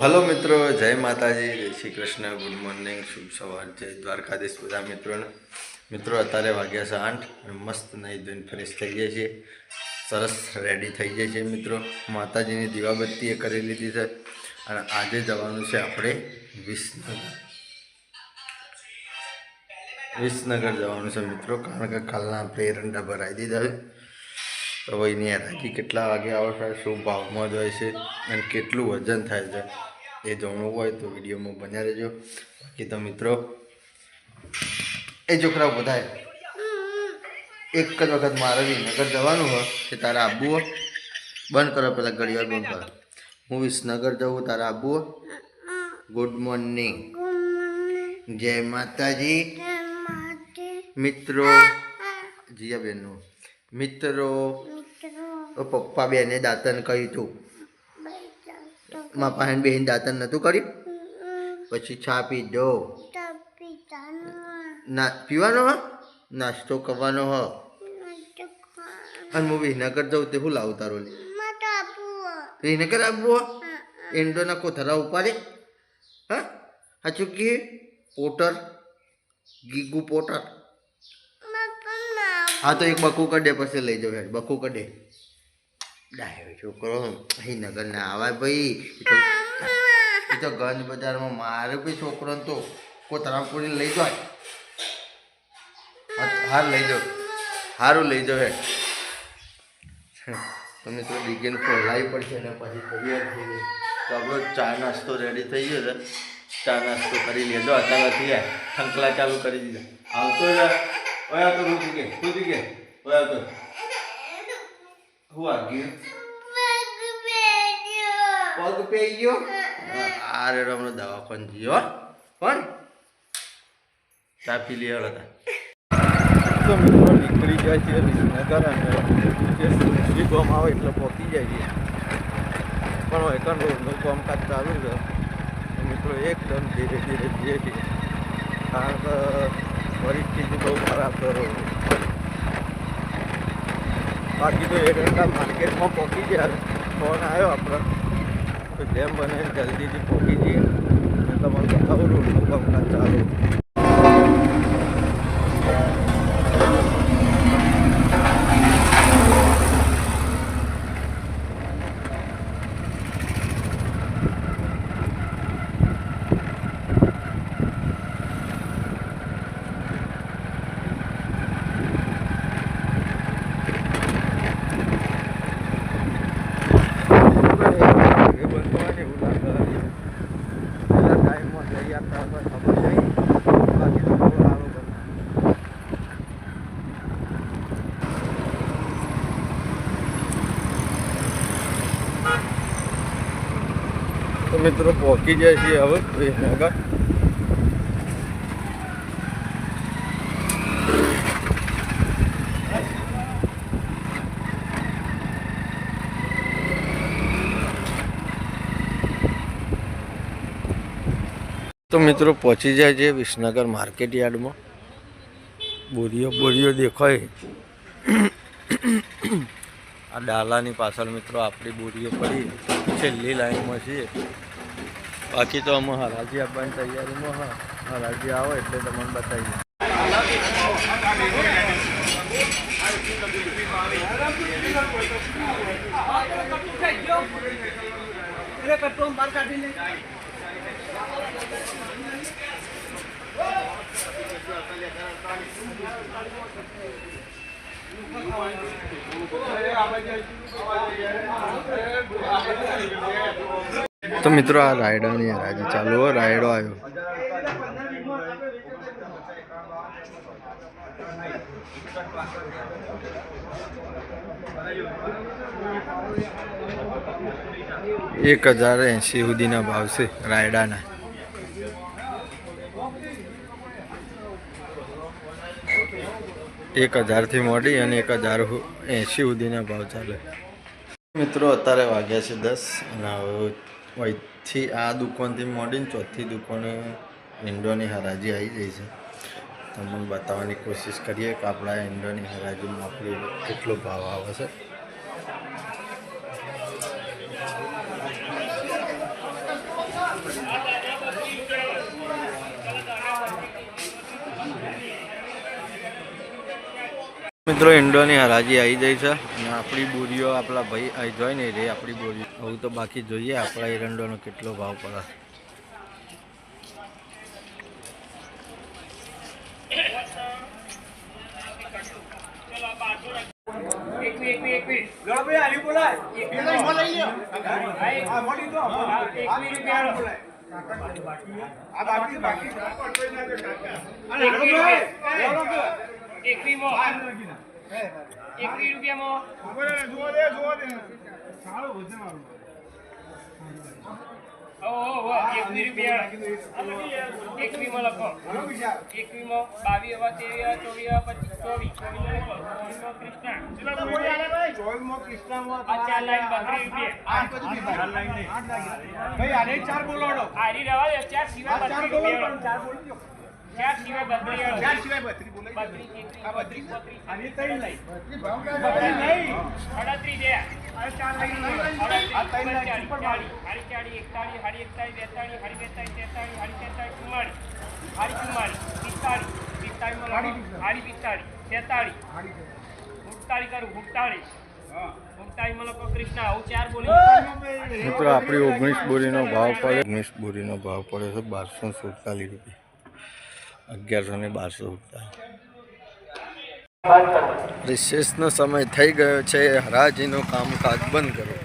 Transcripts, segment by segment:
Hello મિત્રો, જય માતાજી, જય શ્રી કૃષ્ણ, ગુડ મોર્નિંગ, શુભ સવાર, જય દ્વારકાધીશ બધા મિત્રોને. મિત્રો, અત્યારે વાગ્યા છે આઠ અને મસ્ત નહીં ધોઈને ફ્રેશ થઈ જાય છે સરસ રેડી થઈ જાય છે મિત્રો. માતાજીની દીવાબત્તીએ કરી લીધી છે અને આજે જવાનું છે આપણે વિસનગર. વિસનગર જવાનું છે મિત્રો, કારણ કે કાલના આપણે એરંડા ભરાઈ દીધા છે. તો એની હરાજી કેટલા વાગે આવશે શું ભાવમાં જ હોય છે અને કેટલું વજન થાય છે એ જાણવું હોય તો વિડીયોમાં બન્યા રહેજો. બાકી તો મિત્રો એ છોકરાઓ બધા એક જ વખત મારે નગર જવાનું હોય કે તારે આવવું હોય બંધ કરો પેલા ઘડિયાળ બંધ કરો. હું વિસનગર જવું તારે આવવું હોય? ગુડ મોર્નિંગ જય માતાજી. મિત્રો જીયા બેનનું મિત્રો. પપ્પા બેને દાંતન કહ્યું હતું મા પાસે બેન દાંતન નહોતું કર્યું? પછી ચા પી દો. ના પીવાનો હા? નાસ્તો કરવાનો હ? અને હું વિહનગર જાઉં તે હું લાવું તારો લે? વિસનગર આવવું હ. એન્ડોના કોથરા ઉપાડે હા? સાચું કે? પોટર? ગીગુ પોટર? હા, તો એક બકુ કડે પછી લઈ જાવ હેડ, બકુ કડે ડાયો છોકરો અહીં નગર ના આવા ભાઈ. એ તો ગંજ બજારમાં મારે ભાઈ છોકરો તો કોતરામપુરી લઈ જાય હાર લઈ જાવ સારું લઈ જાવ હેડ. તમે તો ડિગેન ખોલાવી પડશે ને પછી તૈયાર થઈ ગઈ તો આપણો ચા નાસ્તો રેડી થઈ ગયો ચા નાસ્તો કરી લેજો, અત્યારે યાર ઠંકલા ચાલુ કરી દીધા. આવતો યાર ઓયા તો aqui. કે રૂકી કે ઓયા તો હું વાગ્યું પગ પે ગયો આ રે રમણો દવાખાન જીયો પણ તાપી લે હતા તો મિત્રો, નીકળી જાય છે વિસનગર અને જે ગોમ આવે એટલે પહોંચી જાય છે. પણ રોડનું કામકાજ ચાલુ છે મિત્રો એકદમ ધીરે ધીરે ધીરે છીએ. કારણ કે પરિસ્થિતિ બહુ ખરાબ કરો. બાકી તો એરંડા માર્કેટમાં પહોંચી ગયા. ફોન આવ્યો આપણો. તો જેમ બને જલ્દીથી પહોંચી જઈએ. તમારે બતાવું રોડનું કામકાજ ચાલુ. મિત્રો પહોંચી જાય છે હવે વિસનગર. તો મિત્રો પહોંચી જાય છે વિસનગર માર્કેટ યાર્ડમાં. બોરીઓ બોરીઓ દેખાય. આ ડાલાની પાછળ મિત્રો આપણી બોરીઓ પડી. છેલ્લી લાઈનમાં છીએ. બાકી તો અમે હરાજી આપવાની તૈયારીમાં હા. હરાજી આવો એટલે તમને બતાવીએ. તો મિત્રો આ રાયડાની હરાજી ચાલુ હો, રાયડો આવ્યો. એક હજાર એંશી સુધીના ભાવ છે રાયડાના. એક હજારથી મોડી અને એક હજાર એંશી સુધીના ભાવ ચાલે. મિત્રો, અત્યારે વાગ્યા છે દસ અને હવે અહીંથી આ દુકાનથી મોડીને ચોથી દુકાને ઇન્ડોની હરાજી આવી જાય છે. તમને બતાવવાની કોશિશ કરીએ કે આપણા ઇન્ડોની હરાજીમાં આપણે કેટલો ભાવ આવે છે. મિત્રો ઇન્ડોની હરાજી આવી જાય છે અને આપણી બોરીઓ આપણા ભાઈ અહીં જોઈ નહીં રે આપણી બોરીઓ હવે તો બાકી જોઈએ આપણા એરંડોનો કેટલો ભાવ પડે એકવી રૂપિયામાં. ઓહો એકવી રૂપિયા. એકવીમાં લખો. એકવીમાં બાવીસ હવા તેવીસ ચોવીસ હવા પચીસ ચોવીસ ચાર રૂપિયા. હારી રવા ચાર સિવાય બત્રીસ રૂપિયા. ચાર સિવાય મિત્રો આપણી ઓગણીસ બોરીનો ભાવ પડે. ઓગણીસ બોરીનો ભાવ પડે છે બારસો સુડતાલીસ રૂપિયા. અગિયારસો ને બારસો સુડતાલીસ રિસેસનો સમય થઈ ગયો છે, હરાજીનું કામકાજ બંધ કરો.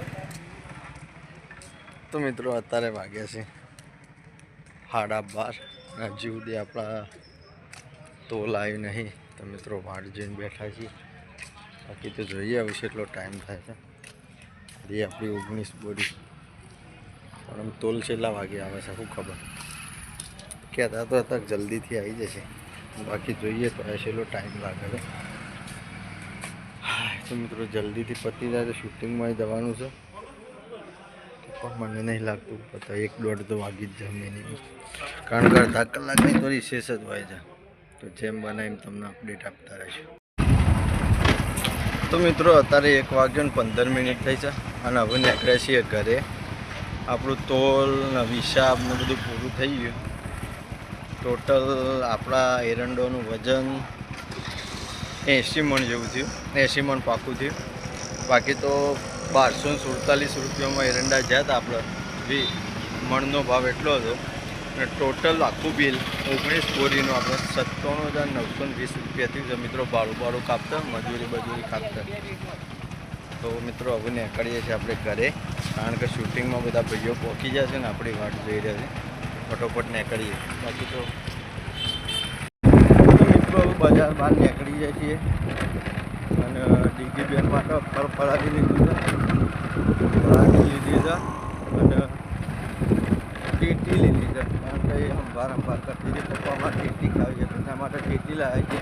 તો મિત્રો અત્યારે વાગ્યા છે સાડા બાર. હજી સુધી આપણા તોલ આવ્યું નહીં, તો મિત્રો વાટ જઈને બેઠા છીએ. બાકી તો જોઈએ હવે એટલો ટાઈમ થાય છે. એ આપણી ઓગણીસ બોડી. પણ આમ તોલ છેલ્લા વાગે આવે છે, શું ખબર. કહેતા તો હતા જલ્દીથી આવી જશે. બાકી જોઈએ તો છેલ્લો ટાઈમ લાગે છે. તો મિત્રો જલ્દીથી પતી જાય તો શૂટિંગમાં જવાનું છે. પણ મને નહીં લાગતું પતા એક દોઢ તો વાગી જ જમે નહીં કારણ કે અડધા કલાકની તો રિસેસ જ હોય છે. તો જેમ બને એમ તમને અપડેટ આપતા રહેશે. તો મિત્રો અત્યારે એક વાગ્યો ને પંદર મિનિટ થઈ છે અને હવે નીકળ્યા છીએ ઘરે. આપણું તોલ ને હિસાબ ને બધું પૂરું થઈ ગયું. ટોટલ આપણા એરંડોનું વજન એંસી મણ જેવું થયું એંસી મણ પાકું થયું. બાકી તો બારસો સુડતાલીસ રૂપિયામાં એરંડા જ્યાં આપણે બી મણનો ભાવ એટલો હતો, અને ટોટલ આખું બિલ ઓગણીસ બોરીનું આપણે સત્તાણું હજાર નવસો વીસ રૂપિયાથી જ મિત્રો ભાડું ભાડું કાપતા, મજૂરી મજૂરી કાપતા. તો મિત્રો, હવે નીકળીએ છીએ આપણે ઘરે, કારણ કે શૂટિંગમાં બધા ભાઈઓ પહોંચી જશે ને આપણી વાટ જોઈ રહ્યા છે. ફટોફટ નીકળીએ બાકી તો મિત્રો બજાર બહાર નીકળી જાય છીએ. અને ડીગી બેન માટે ફર ફરાવી લીધું છે. ફરાવી લીધી છે અને ટેટી લીધી છે. કારણ કે અંબાર અંબાર કરતી હતી. પપ્પામાં ટેટી ખાવી છે. તેના માટે ટેટી લાવી છે.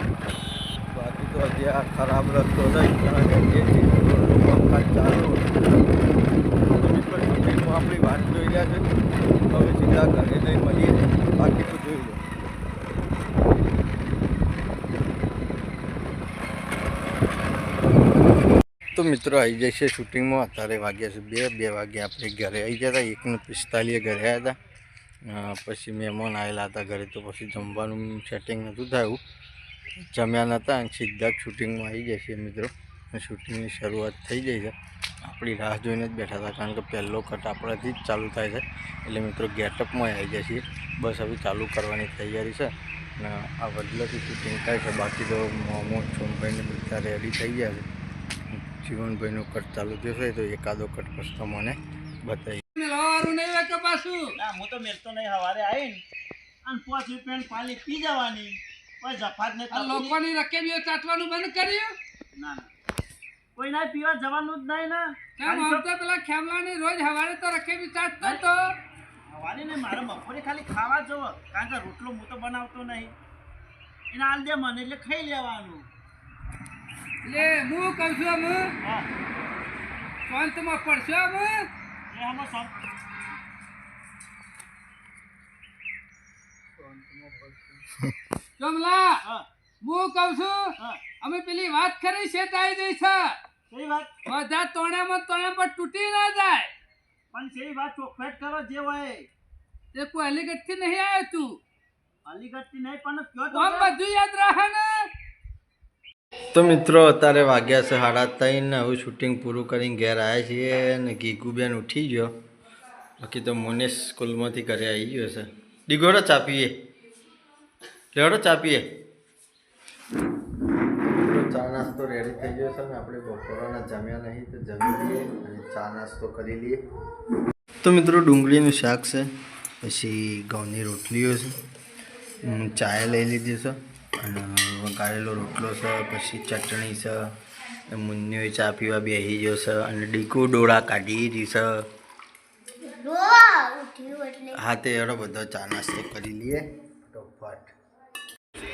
બાકી તો હજી આ ખરાબ રસ્તો થઈ કારણ કે જે છે. રોડનું ચાલુ. તો મિત્રો શૂટિંગમાં આપણી વાત જોઈ રહ્યા છે. હવે સીધા ઘરે નહીં મળીએ બાકી તો જોઈ લો. તો મિત્રો આવી છે શૂટિંગમાં. અત્યારે વાગ્યા છે બે બે વાગ્યા આપણે ઘરે આવી ગયા હતા. એકને પિસ્તાલીએ ઘરે આવ્યા હતા. પછી મહેમાન આવેલા હતા ઘરે તો પછી જમવાનું સેટિંગ નહોતું થયું. જમ્યા નહોતા અને સીધા શૂટિંગમાં આવી જાય છે મિત્રો. શૂટિંગની શરૂઆત થઈ જાય છે. આપણી રાહ જોઈને જ બેઠા હતા કારણ કે પહેલો કટ આપણાથી જ ચાલુ થાય છે. એટલે મિત્રો ગેટઅપમાં આવી જાય છીએ. બસ હવે ચાલુ કરવાની તૈયારી છે અને આ બદલાથી શૂટિંગ થાય છે. બાકી તો મોમો સોમભાઈને બધા રેડી થઈ ગયા છે. જીવનભાઈનો કટ ચાલુ થશે તો એકાદો કટ પછી તમને બતાવી. પાછું. ના હું તો મેલતો નહીં સવારે આવીને અને પાંચ રૂપિયાની પાલી પી જવાની. કોઈ જફાત ને લોકોની રકેબીઓ ચાટવાનું બંધ કર્યું? ના ના. કોઈ ના પીવા જવાનું જ નહીં ને. કેમ આમ તો પેલા ખેમલાની રોજ હવારે તો રખે ચાટતો તો. હવારે ને મારે બપોરે ખાલી ખાવા જો કારણ કે રોટલો હું તો બનાવતો નહીં. એને આલ દે મને એટલે ખાઈ લેવાનું. લે હું કહું છું હું. શાંતમાં પડશો હું એ હમ શાંત કમલા હા. કહું છું અમે પેલી વાત કરી છે તાઈ જઈ છે કઈ વાત? બધા તોણેમાં તોણે પર તૂટી ના જાય. પણ સેવી વાત? ચોખવેટ કરો જે હોય. તે કોઈ અલીગઢથી નહીં આવ્યો તું. અલીગઢથી નહીં પણ કયો તો બધું યાદ રાખે ને. તો મિત્રો અત્યારે વાગ્યા છે સાડા ત્રણ ને હવે શૂટિંગ પૂરું કરીને ઘેર આવ્યા છીએ અને ગીગુબેન ઉઠી ગયો. બાકી તો મોનેશ સ્કૂલમાંથી ઘરે આવી ગયો છે. ડીગોડો ચાપીએ લેવડો ચા પીએ. મિત્રો નાસ્તો રેડી થઈ ગયો છે ને આપણે બપોરના જમ્યા નહીં તો જમી લઈએ અને ચા નાસ્તો કરી લઈએ. તો મિત્રો ડુંગળીનું શાક છે પછી ઘઉંની રોટલીઓ છે. ચાય લઈ લીધી છે અને વઘારેલો રોટલો છે પછી ચટણી છે મુન્યો ચા પીવા બેસી ગયો છે અને ડીકુ ડોળા કાઢી રહી છે. હા તે એનો બધો ચા નાસ્તો કરી લઈએ.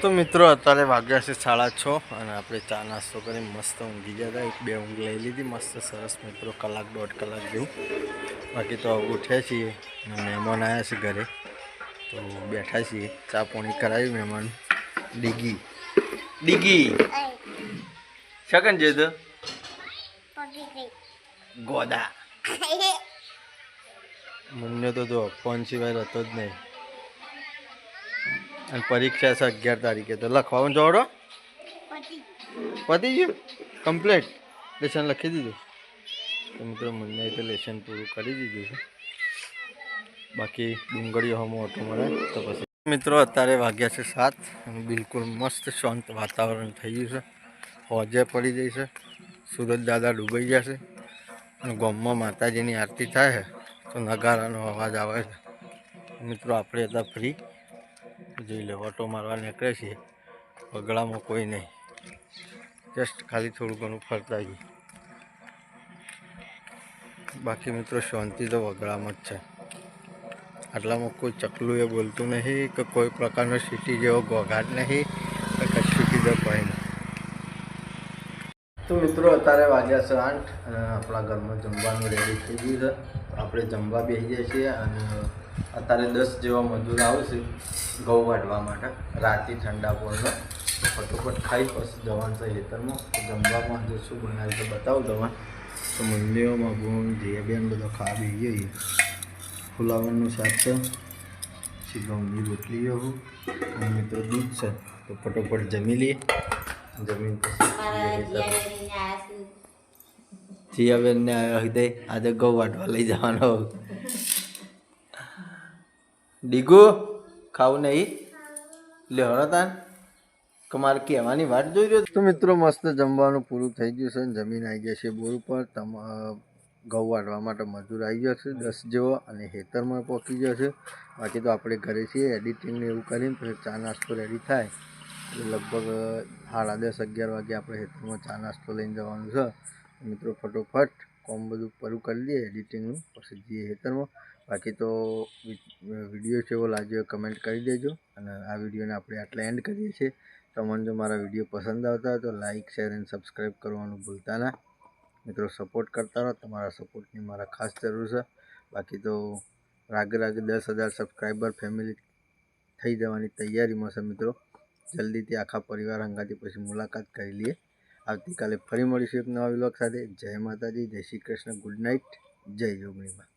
તો મિત્રો અત્યારે વાગ્યા છે સાડા છ અને આપણે ચા નાસ્તો કરી મસ્ત ઊંઘી ગયા હતા. એક બે ઊંઘ લઈ લીધી મસ્ત સરસ મિત્રો કલાક દોઢ કલાક જેવું. બાકી તો ઉઠ્યા છીએ અને મહેમાન આવ્યા છે ઘરે. તો બેઠા છીએ ચા પાણી કરાવી મહેમાન. ડીગી. ડીગી. શકન જે તો? ગોદા. મને તો જો ફોન સિવાય રહેતો જ નહીં. અને પરીક્ષા છે અગિયાર તારીખે. તો લખવાનું જોડો પતી. ગયું? કમ્પ્લીટ લેસન લખી દીધું? તો મિત્રો મને તો લેસન પૂરું કરી દીધું છે. બાકી ડુંગળીઓ હમો ઓટો મળે તો પછી. મિત્રો અત્યારે વાગ્યા છે સાત બિલકુલ મસ્ત શાંત વાતાવરણ થઈ ગયું છે. હોજે પડી જઈ છે. સુરત દાદા ડૂબાઈ જશે અને ગામમાં માતાજીની આરતી થાય છે તો નગારાનો અવાજ આવે છે. મિત્રો આપણે હતા ફ્રી જોઈ લે ઓટો મારવા નીકળે છે. પગલામાં કોઈ નહીં. જસ્ટ ખાલી થોડું ઘણું ફરતા જઈએ બાકી મિત્રો, શાંતિ તો વગડામાં જ છે. આટલામાં કોઈ ચકલું એ બોલતું નહીં કે કોઈ પ્રકારનો સિટી જેવો ઘોઘાટ નહીં કે કશું કીધું કોઈ નહીં. તો મિત્રો, અત્યારે વાગ્યા છે આઠ. અને આપણા ઘરમાં જમવાનું રેડી થઈ ગયું છે. આપણે જમવા બેસી જઈએ છીએ અને અત્યારે દસ જેવા મજૂર આવશે ઘઉં વાઢવા માટે. રાતે ઠંડા પોળનો તો ફટોફટ ખાઈ પછી જવાનું છે ખેતરમાં. તો જમવામાં જે શું બનાવ્યું તો બતાવું તમે તો મંદિરોમાં ગુણ જે બેન બધો ખાવા બેસી જઈએ ફુલાવરનું શાક છે. પછી ઘઉંની રોટલીઓ અને મિત્રો દૂધ છે. તો ફટોફટ જમી લઈએ. જમીન પછી જીયાબેનને હૃદય. આજે ઘઉં વાટવા લઈ જવાનો. ડીગુ, ખાવું નહીં. લે તાન કે કહેવાની વાત જોઈ રહ્યો તો મિત્રો, મસ્ત જમવાનું પૂરું થઈ ગયું છે ને, જમીન આવી ગયા છે બોર ઉપર. તમ ઘઉં વાટવા માટે મજૂર આવી ગયો છે, દસ જેવો અને હેતરમાં પહોંચી ગયો છે. બાકી તો આપણે ઘરે છીએ એડિટિંગને એવું કરીને પછી ચા નાસ્તો રેડી થાય. એટલે લગભગ સાડા દસ, અગિયાર વાગે આપણે હેતરમાં ચા નાસ્તો લઈને જવાનું છે. મિત્રો, ફટોફટ કોમ બધું પરું કરી દઈએ એડિટિંગનું પછી જઈએ હેતરમાં બાકી તો વીડિયો કેવો લાગ્યો કમેન્ટ કરી દેજો. અને આ વિડીયોને આપણે આટલા એન્ડ કરીએ છીએ. તમને જો મારા વીડિયો પસંદ આવતા હોય તો લાઇક શેર અને સબસ્ક્રાઈબ કરવાનું ભૂલતા ના. મિત્રો સપોર્ટ કરતા રહો. તમારા સપોર્ટની મારા ખાસ જરૂર છે. બાકી તો રાગે રાગે દસ હજાર સબસ્ક્રાઈબર ફેમિલી થઈ જવાની તૈયારીમાં છે મિત્રો. જલ્દીથી આખા પરિવાર હંગાથી પછી મુલાકાત કરી લઈએ. આવતીકાલે ફરી મળીશું એક નવા વિલોક સાથે. જય માતાજી, જય શ્રી કૃષ્ણ. ગુડ નાઇટ જય જોગણીમાં.